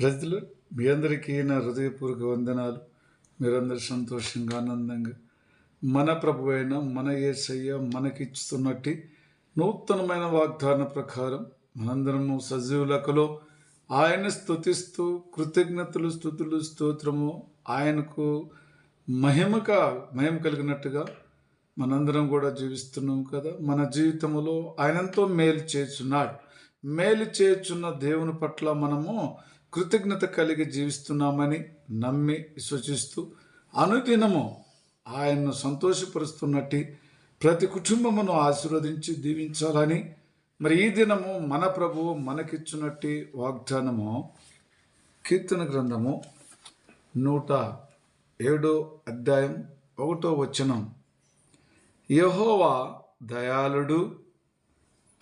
ప్రజలు మీ అందరికీ నా హృదయపూర్వక వందనాలు. మీరందరూ సంతోషంగా ఆనందంగా మన ప్రభు అయిన మన ఏసయ్య మనకిస్తున్నట్టి నూతనమైన వాగ్దాన ప్రకారం మనందరము సజీవులకలో ఆయన స్తుతిస్తూ కృతజ్ఞతలు స్థుతులు స్తోత్రము ఆయనకు మహిమక మహిమ కలిగినట్టుగా మనందరం కూడా జీవిస్తున్నాం కదా. మన జీవితంలో ఆయనంతో మేలు చేస్తున్నాడు. మేలు చేస్తున్న దేవుని పట్ల మనము కృతజ్ఞత కలిగి జీవిస్తున్నామని నమ్మి విశ్వసిస్తూ అనుదినము ఆయన్ను సంతోషపరుస్తున్నట్టు ప్రతి కుటుంబమును ఆశీర్వదించి దీవించాలని మరి ఈ దినము మన ప్రభువు మనకిచ్చినట్టు వాగ్దానము కీర్తన గ్రంథము నూట ఏడో అధ్యాయం ఒకటో వచనం. యహోవా దయాళుడు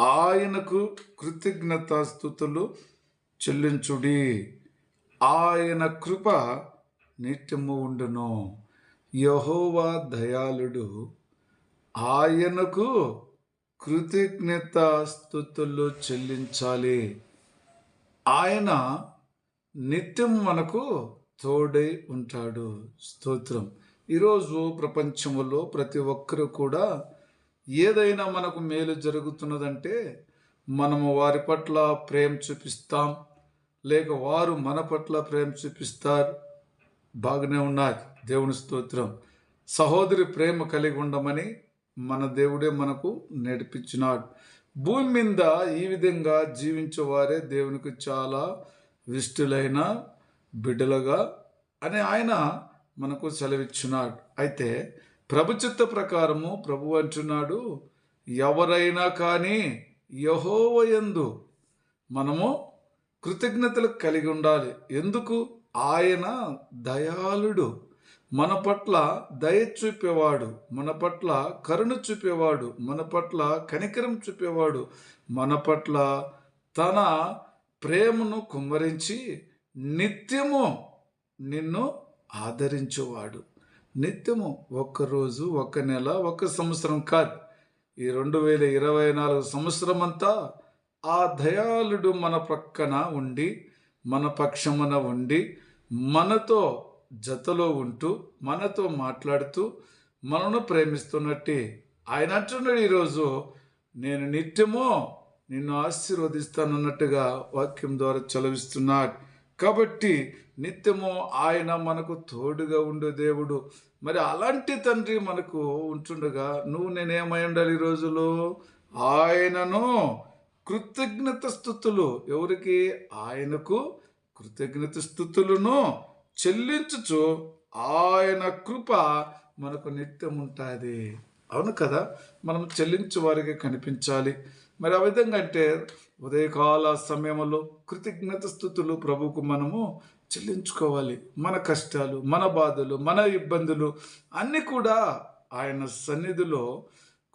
ఆయనకు కృతజ్ఞతాస్థుతులు చెల్లించుడి. ఆయన కృప నిత్యము ఉండును. యహోవా దయాళుడు ఆయనకు కృతజ్ఞత స్థుతులు చెల్లించాలి. ఆయన నిత్యం మనకు తోడై ఉంటాడు. స్తోత్రం. ఈరోజు ప్రపంచంలో ప్రతి ఒక్కరూ కూడా ఏదైనా మనకు మేలు జరుగుతున్నదంటే మనము వారి పట్ల ప్రేమ చూపిస్తాం. లేక వారు మన పట్ల ప్రేమ చూపిస్తారు. బాగానే ఉన్నది దేవుని స్తోత్రం. సహోదరి ప్రేమ కలిగి ఉండమని మన దేవుడే మనకు నేర్పించినాడు. భూమి మీద ఈ విధంగా జీవించేవారే దేవునికి చాలా విష్టులైన బిడ్డలుగా అని ఆయన మనకు సెలవిచ్చున్నాడు అయితే ప్రభుచిత్త ప్రకారము ప్రభు అంటున్నాడు ఎవరైనా కానీ యహోవయందు మనము కృతజ్ఞతలు కలిగి ఉండాలి. ఎందుకు? ఆయన దయాళుడు. మన పట్ల దయ చూపేవాడు. మన పట్ల కరుణ చూపేవాడు. మన పట్ల కనికరం చూపేవాడు. మన పట్ల తన ప్రేమను కుమ్మరించి నిత్యము నిన్ను ఆదరించేవాడు. నిత్యము ఒక్కరోజు ఒక్క నెల ఒక్క సంవత్సరం కాదు. ఈ రెండు వేల ఇరవై నాలుగు సంవత్సరం అంతా ఆ దయాళుడు మన ప్రక్కన ఉండి మన పక్షమున ఉండి మనతో జతలో ఉంటూ మనతో మాట్లాడుతూ మనను ప్రేమిస్తున్నట్టే. ఆయన అంటున్నాడు ఈరోజు నేను నిత్యము నిన్ను ఆశీర్వదిస్తానన్నట్టుగా వాక్యం ద్వారా చలవిస్తున్నాడు. కాబట్టి నిత్యము ఆయన మనకు తోడుగా ఉండే దేవుడు. మరి అలాంటి తండ్రి మనకు ఉంటుండగా నువ్వు నేనేమై ఉండాలి ఈ రోజులో? ఆయనను కృతజ్ఞత స్థుతులు ఎవరికి? ఆయనకు కృతజ్ఞత స్థుతులను చెల్లించుచు ఆయన కృప మనకు నిత్యం ఉంటుంది. అవును కదా? మనం చెల్లించు వారికి కనిపించాలి. మరి ఆ విధంగా అంటే ఉదయకాల సమయంలో కృతజ్ఞత స్థుతులు ప్రభుకు మనము చెల్లించుకోవాలి. మన కష్టాలు మన బాధలు మన ఇబ్బందులు అన్నీ కూడా ఆయన సన్నిధిలో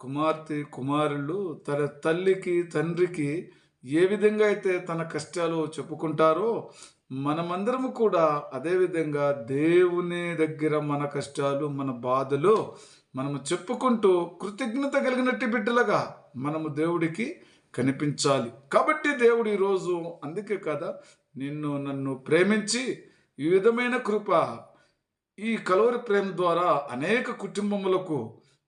కుమార్తె కుమారులు తన తల్లికి తండ్రికి ఏ విధంగా అయితే తన కష్టాలు చెప్పుకుంటారో మనమందరము కూడా అదేవిధంగా దేవుని దగ్గర మన కష్టాలు మన బాధలు మనము చెప్పుకుంటూ కృతజ్ఞత కలిగినట్టు బిడ్డలుగా మనము దేవుడికి కనిపించాలి. కాబట్టి దేవుడు ఈరోజు అందుకే కదా నిన్ను నన్ను ప్రేమించి ఈ విధమైన కృప ఈ కలవరి ప్రేమ ద్వారా అనేక కుటుంబములకు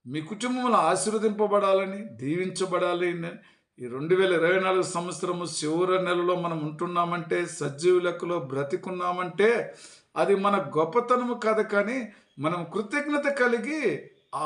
మీ కుటుంబంలో ఆశీర్వదింపబడాలని దీవించబడాలని ఈ రెండు వేల ఇరవై నాలుగు సంవత్సరము చివరి నెలలో మనం ఉంటున్నామంటే సజీవ లెక్కలో బ్రతికున్నామంటే అది మన గొప్పతనము కాదు కానీ మనం కృతజ్ఞత కలిగి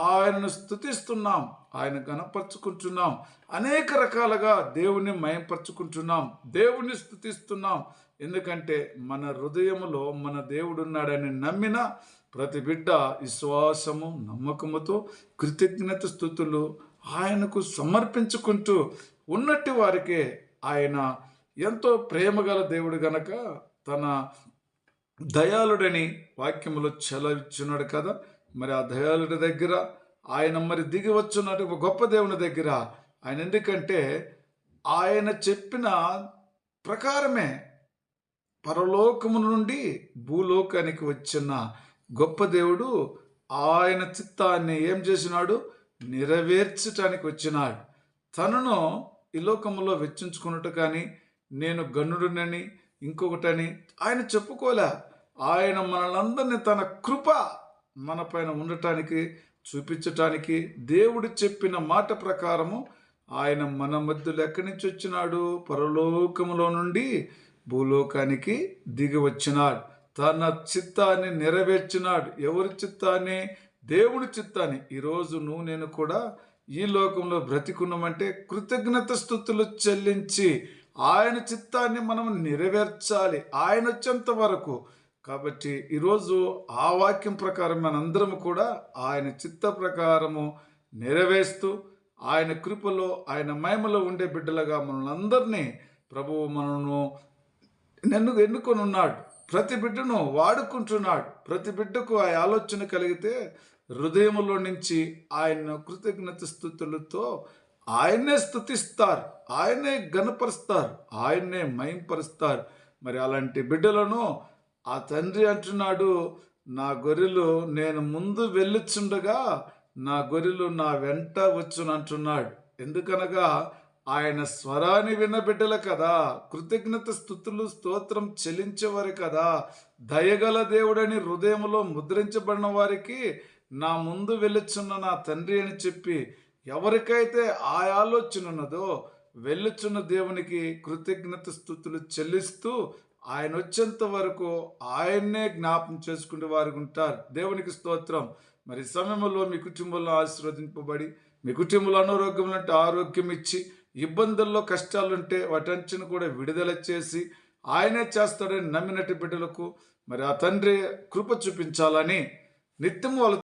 ఆయనను స్థుతిస్తున్నాం ఆయన గణపరుచుకుంటున్నాం అనేక రకాలుగా దేవుణ్ణి మయంపరుచుకుంటున్నాం దేవుణ్ణి స్థుతిస్తున్నాం ఎందుకంటే మన హృదయములో మన దేవుడున్నాడని నమ్మిన ప్రతి బిడ్డ విశ్వాసము నమ్మకముతో కృతజ్ఞత స్థుతులు ఆయనకు సమర్పించుకుంటూ ఉన్నట్టు వారికే ఆయన ఎంతో ప్రేమగల దేవుడు గనక తన దయాళుడని వాక్యములో చెలవిచ్చున్నాడు కదా. మరి ఆ దయాళుడి దగ్గర ఆయన మరి దిగి వచ్చున్నట్టు ఒక గొప్ప దేవుని దగ్గర ఆయన ఎందుకంటే ఆయన చెప్పిన ప్రకారమే పరలోకము నుండి భూలోకానికి వచ్చిన గొప్ప దేవుడు ఆయన చిత్తాన్ని ఏం చేసినాడు? నెరవేర్చటానికి వచ్చినాడు. తనను ఈ లోకంలో వెచ్చించుకున్నట్టు కానీ నేను గనుడునని ఇంకొకటని ఆయన చెప్పుకోలే. ఆయన మనలందరినీ తన కృప మన పైన ఉండటానికి చూపించటానికి దేవుడు చెప్పిన మాట ప్రకారము ఆయన మన మధ్యలో ఎక్కడి నుంచి వచ్చినాడు? పరలోకములో నుండి భూలోకానికి దిగి వచ్చినాడు తన చిత్తాన్ని నెరవేర్చినాడు. ఎవరి చిత్తాన్ని? దేవుడి చిత్తాన్ని. ఈరోజు నువ్వు నేను కూడా ఈ లోకంలో బ్రతికున్నామంటే కృతజ్ఞత స్థుతులు చెల్లించి ఆయన చిత్తాన్ని మనం నెరవేర్చాలి. ఆయన వచ్చేంత వరకు. కాబట్టి ఈరోజు ఆ వాక్యం ప్రకారం మనందరం కూడా ఆయన చిత్త ప్రకారము నెరవేరుస్తూ ఆయన కృపలో ఆయన మహిమలో ఉండే బిడ్డలుగా మనల్ని అందరినీ ప్రభువు మనను నన్ను ఎన్నుకొని ఉన్నాడు ప్రతి బిడ్డను వాడుకుంటున్నాడు. ప్రతి బిడ్డకు ఆ ఆలోచన కలిగితే హృదయంలో నుంచి ఆయన కృతజ్ఞత స్థుతులతో ఆయన్నే స్థుతిస్తారు. ఆయన్నే గనపరుస్తారు ఆయన్నే మయంపరుస్తారు మరి అలాంటి బిడ్డలను ఆ తండ్రి అంటున్నాడు నా గొర్రెలు నేను ముందు వెళ్ళుచుండగా నా గొర్రెలు నా వెంట వచ్చునంటున్నాడు ఎందుకనగా ఆయన స్వరాన్ని విన్న బిడ్డల కదా కృతజ్ఞత స్థుతులు స్తోత్రం చెల్లించేవారు కదా. దయగల దేవుడని హృదయంలో ముద్రించబడిన వారికి నా ముందు వెళ్ళుచున్న నా తండ్రి అని చెప్పి ఎవరికైతే ఆ ఆలోచన ఉన్నదో వెళ్ళుచున్న దేవునికి కృతజ్ఞత స్థుతులు చెల్లిస్తూ ఆయన వచ్చేంత వరకు ఆయన్నే జ్ఞాపం చేసుకునే వారు ఉంటారు. దేవునికి స్తోత్రం. మరి సమయంలో మీ కుటుంబంలో ఆశీర్వదింపబడి మీ కుటుంబంలో అనారోగ్యం అంటే ఆరోగ్యం ఇచ్చి ఇబ్బందుల్లో కష్టాలుంటే వాటంచును కూడా విడుదల చేసి ఆయనే చేస్తాడని నమ్మినట్టు బిడ్డలకు మరి ఆ తండ్రి కృప చూపించాలని నిత్యం వాళ్ళ